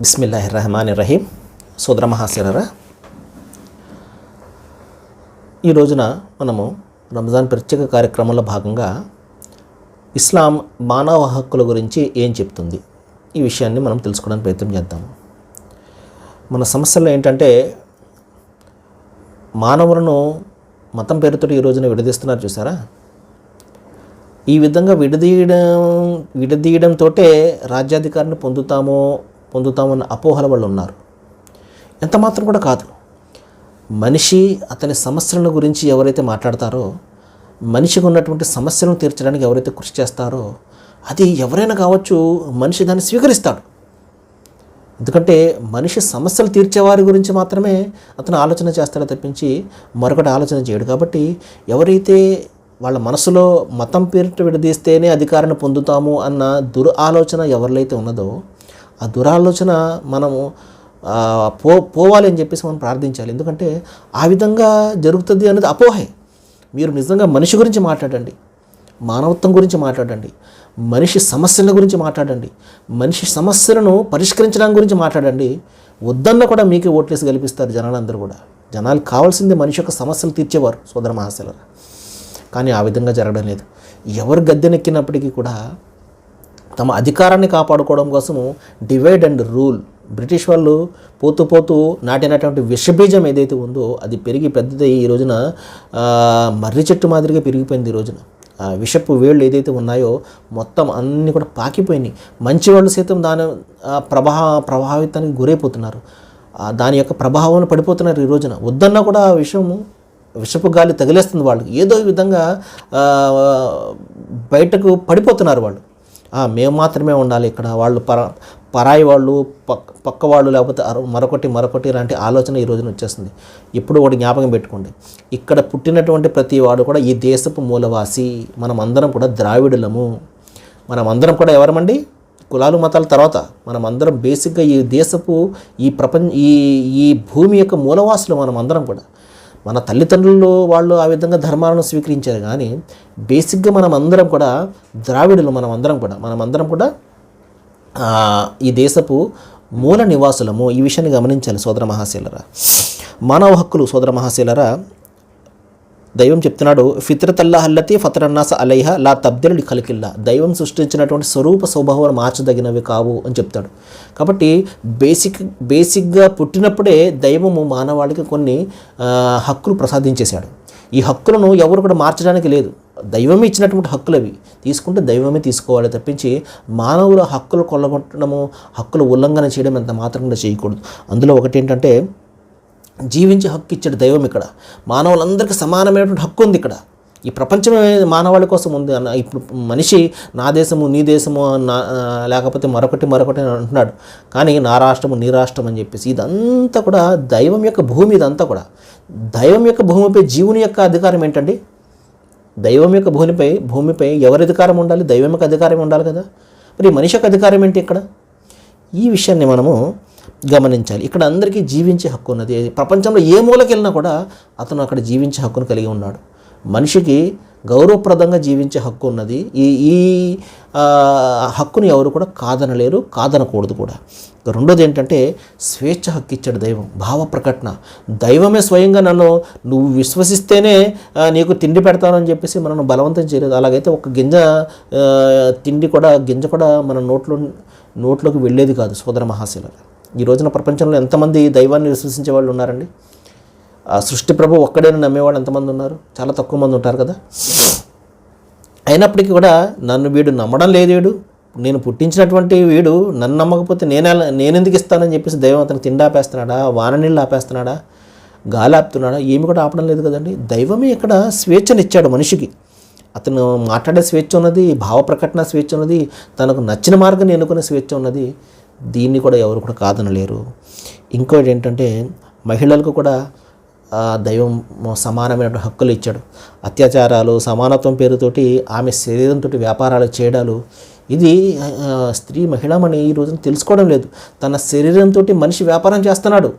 బిస్మిల్లాహి రహమాన్ రహీం సోదర మహాశిరరా. ఈ రోజున మనము రంజాన్ ప్రత్యేక కార్యక్రమంలో భాగంగా ఇస్లాం మానవ హక్కుల గురించి ఏం చెప్తుంది? ఈ విషయాన్ని మనం తెలుసుకోవడానికి ప్రయత్నం చేద్దాము మన సమస్యలో ఏంటంటే మానవులను మతం పేరుతో ఈ రోజున విడదీస్తున్నారు చూసారా? ఈ విధంగా విడదీయడం విడదీయడంతో రాజ్యాధికారిని పొందుతామో పొందుతామన్న అపోహల వాళ్ళు ఉన్నారు. ఎంత మాత్రం కూడా కాదు. మనిషి అతని సమస్యలను గురించి ఎవరైతే మాట్లాడతారో మనిషికి ఉన్నటువంటి సమస్యలను తీర్చడానికి ఎవరైతే కృషి చేస్తారో అది ఎవరైనా కావచ్చు మనిషి దాన్ని స్వీకరిస్తాడు. ఎందుకంటే మనిషి సమస్యలు తీర్చేవారి గురించి మాత్రమే అతను ఆలోచన చేస్తాడో తప్పించి మరొకటి ఆలోచన చేయడు. కాబట్టి ఎవరైతే వాళ్ళ మనసులో మతం పేరిట విడదీస్తేనే అధికారాన్ని పొందుతాము అన్న దురాలోచన ఆలోచన ఎవరిలైతే ఉన్నదో ఆ దురాలోచన మనము పో పోవాలి అని చెప్పేసి మనం ప్రార్థించాలి. ఎందుకంటే ఆ విధంగా జరుగుతుంది అనేది అపోహే. మీరు నిజంగా మనిషి గురించి మాట్లాడండి మానవత్వం గురించి మాట్లాడండి మనిషి సమస్యల గురించి మాట్లాడండి మనిషి సమస్యలను పరిష్కరించడం గురించి మాట్లాడండి వద్దన్న కూడా మీకే ఓట్లేసి గెలిపిస్తారు జనాలందరూ కూడా. జనాలు కావాల్సింది మనిషి యొక్క సమస్యలు తీర్చేవారు సోదర మహాశయులరా కానీ ఆ విధంగా జరగడం లేదు. ఎవరు గద్దెనెక్కినప్పటికీ కూడా తమ అధికారాన్ని కాపాడుకోవడం కోసము డివైడ్ అండ్ రూల్ బ్రిటిష్ వాళ్ళు పోతూ పోతూ నాటినటువంటి విషబీజం ఏదైతే ఉందో అది పెరిగి పెద్దదై ఈ రోజున మర్రి చెట్టు మాదిరిగా పెరిగిపోయింది ఈ రోజున. ఆ విషపు వేళ్ళు ఏదైతే ఉన్నాయో మొత్తం అన్నీ కూడా పాకిపోయినాయి. మంచి వాళ్ళు సైతం దాని ఆ, ప్రభావ ప్రభావితానికి గురైపోతున్నారు. దాని యొక్క ప్రభావం పడిపోతున్నారు ఈ రోజున. వద్దన్నా కూడా ఆ విషము విషపు గాలి తగిలేస్తుంది వాళ్ళకి. ఏదో విధంగా బయటకు పడిపోతున్నారు వాళ్ళు. మేము మాత్రమే ఉండాలి ఇక్కడ. వాళ్ళు పర పరాయి వాళ్ళు పక్క పక్క వాళ్ళు లేకపోతే మరొకటి మరొకటి లాంటి ఆలోచన ఈ రోజున వచ్చేస్తుంది. ఇప్పుడు ఒకటి జ్ఞాపకం పెట్టుకోండి. ఇక్కడ పుట్టినటువంటి ప్రతి వాడు కూడా ఈ దేశపు మూలవాసి. మనం అందరం కూడా ద్రావిడులము. మనం అందరం కూడా ఎవరమండి? కులాలు మతాల తర్వాత. మనం అందరం బేసిక్గా ఈ దేశపు ఈ ప్రపంచ ఈ ఈ భూమి యొక్క మూలవాసులు మనం అందరం కూడా. మన తల్లిదండ్రులు వాళ్ళు ఆ విధంగా ధర్మాలను స్వీకరించారు కానీ బేసిక్గా మనం అందరం కూడా ద్రావిడులు మనం అందరం కూడా మనం అందరం కూడా ఈ దేశపు మూల నివాసులము. ఈ విషయాన్ని గమనించాలి సోదర మహాశీలరా. మానవ హక్కులు సోదర మహాశీలరా దైవం చెప్తున్నాడు ఫిత్రత్ హల్లతి ఫతరన్నాస అలైహ లా తబ్దిలు కలికిల్లా దైవం సృష్టించినటువంటి స్వరూప స్వభావాలు మార్చదగినవి కావు అని చెప్తాడు. కాబట్టి బేసిక్ బేసిక్గా పుట్టినప్పుడే దైవము మానవాళికి కొన్ని హక్కులు ప్రసాదించేశాడు. ఈ హక్కులను ఎవరు కూడా మార్చడానికి లేదు. దైవమే ఇచ్చినటువంటి హక్కులు అవి. తీసుకుంటే దైవమే తీసుకోవాలి తప్పించి మానవుల హక్కులు కొల్లగొట్టడము హక్కులు ఉల్లంఘన చేయడం ఎంత మాత్రంగా చేయకూడదు. అందులో ఒకటి ఏంటంటే జీవించే హక్కు ఇచ్చాడు దైవం ఇక్కడ. మానవులందరికీ సమానమైనటువంటి హక్కు ఉంది ఇక్కడ. ఈ ప్రపంచమే మానవాళి కోసం ఉంది అన్న ఇప్పుడు మనిషి నా దేశము నీ దేశము నా లేకపోతే మరొకటి మరొకటి అని అంటున్నాడు. కానీ నా రాష్ట్రము నీ రాష్ట్రం అని చెప్పేసి ఇదంతా కూడా దైవం యొక్క భూమి ఇదంతా కూడా. దైవం యొక్క భూమిపై జీవుని యొక్క అధికారం ఏంటండి? దైవం యొక్క భూమిపై భూమిపై ఎవరి అధికారం ఉండాలి? దైవం యొక్క అధికారం ఉండాలి కదా. మరి మనిషి యొక్క అధికారం ఏంటి ఇక్కడ? ఈ విషయాన్ని మనము గమనించాలి. ఇక్కడ అందరికీ జీవించే హక్కు ఉన్నది. ప్రపంచంలో ఏ మూలకి వెళ్ళినా కూడా అతను అక్కడ జీవించే హక్కును కలిగి ఉన్నాడు. మనిషికి గౌరవప్రదంగా జీవించే హక్కు ఉన్నది. ఈ ఈ హక్కుని ఎవరు కూడా కాదనలేరు కాదనకూడదు కూడా. రెండోది ఏంటంటే స్వేచ్ఛ హక్కు ఇచ్చాడు దైవం. భావ ప్రకటన. దైవమే స్వయంగా నన్ను నువ్వు విశ్వసిస్తేనే నీకు తిండి పెడతానని చెప్పేసి మనను బలవంతం చేయలేదు. అలాగైతే ఒక గింజ తిండి కూడా గింజ కూడా మన నోట్లో నోట్లోకి వెళ్ళేది కాదు సోదర మహాశిల ఈ రోజున ప్రపంచంలో ఎంతమంది దైవాన్ని విశ్వసించే వాళ్ళు ఉన్నారండి? ఆ సృష్టి ప్రభు ఒక్కడేనని నమ్మేవాళ్ళు ఎంతమంది ఉన్నారు? చాలా తక్కువ మంది ఉంటారు కదా? అయినప్పటికీ కూడా నన్ను వీడు నమ్మడం లేదు వీడు. నేను పుట్టించినటువంటి వీడు నన్ను నమ్మకపోతే నేను నేనెందుకు ఇస్తానని చెప్పేసి దైవం అతను తిండి ఆపేస్తున్నాడా? వాన నీళ్ళు ఆపేస్తున్నాడా? గాలి ఆపుతున్నాడా? ఏమి కూడా ఆపడం లేదు కదండి. దైవమే ఇక్కడ స్వేచ్ఛనిచ్చాడు మనిషికి. అతను మాట్లాడే స్వేచ్ఛ ఉన్నది భావ ప్రకటన స్వేచ్ఛ ఉన్నది తనకు నచ్చిన మార్గాన్ని ఎన్నుకునే స్వేచ్ఛ ఉన్నది. దీన్ని కూడా ఎవరు కూడా కాదనలేరు. ఇంకోటి ఏంటంటే మహిళలకు కూడా దైవం సమానమైన హక్కులు ఇచ్చాడు. అత్యాచారాలు సమానత్వం పేరుతోటి ఆమె శరీరంతో వ్యాపారాలు చేయడాలు ఇది స్త్రీ మహిళమని ఈ రోజున తెలుసుకోవడం లేదు. తన శరీరంతో మనిషి వ్యాపారం చేస్తున్నాడు.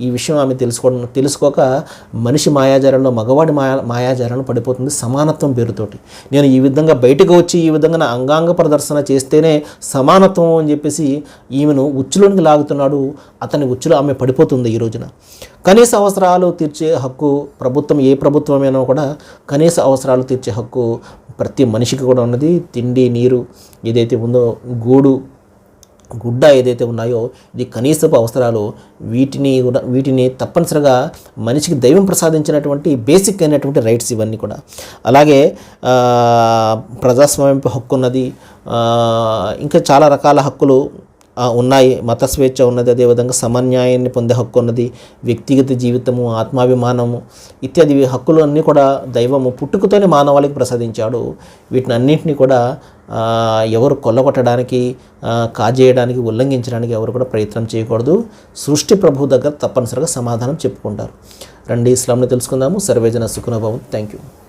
ఈ విషయం ఆమె తెలుసుకోవడం తెలుసుకోక మనిషి మాయాజాలంలో మగవాడి మాయా మాయాజాలను పడిపోతుంది సమానత్వం పేరుతోటి. నేను ఈ విధంగా బయటకు వచ్చి ఈ విధంగా నా అంగాంగ ప్రదర్శన చేస్తేనే సమానత్వం అని చెప్పేసి ఈమెను ఉచ్చులోనికి లాగుతున్నాడు. అతని ఉచ్చులో ఆమె పడిపోతుంది ఈ రోజున. కనీస అవసరాలు తీర్చే హక్కు ప్రభుత్వం ఏ ప్రభుత్వమైనా కూడా కనీస అవసరాలు తీర్చే హక్కు ప్రతి మనిషికి కూడా ఉన్నది. తిండి నీరు ఏదైతే ఉందో గూడు గుడ్డ ఏదైతే ఉన్నాయో ఇది కనీసపు అవసరాలు వీటిని కూడా వీటిని తప్పనిసరిగా మనిషికి దైవం ప్రసాదించినటువంటి బేసిక్ అయినటువంటి రైట్స్ ఇవన్నీ కూడా. అలాగే ప్రజాస్వామ్యపు హక్కు ఉన్నది ఇంకా చాలా రకాల హక్కులు ఉన్నాయి. మత స్వేచ్ఛ ఉన్నది అదేవిధంగా సమన్యాయాన్ని పొందే హక్కు ఉన్నది వ్యక్తిగత జీవితము ఆత్మాభిమానము ఇత్యాది హక్కులు అన్నీ కూడా దైవము పుట్టుకతోనే మానవాళికి ప్రసాదించాడు. వీటిని అన్నింటినీ కూడా ఎవరు కొల్లగొట్టడానికి కాజేయడానికి ఉల్లంఘించడానికి ఎవరు కూడా ప్రయత్నం చేయకూడదు. సృష్టి ప్రభు దగ్గర తప్పనిసరిగా సమాధానం చెప్పుకుంటారు. రండి ఇస్లాంని తెలుసుకుందాము. సర్వేజన సుఖనుభవం. Thank you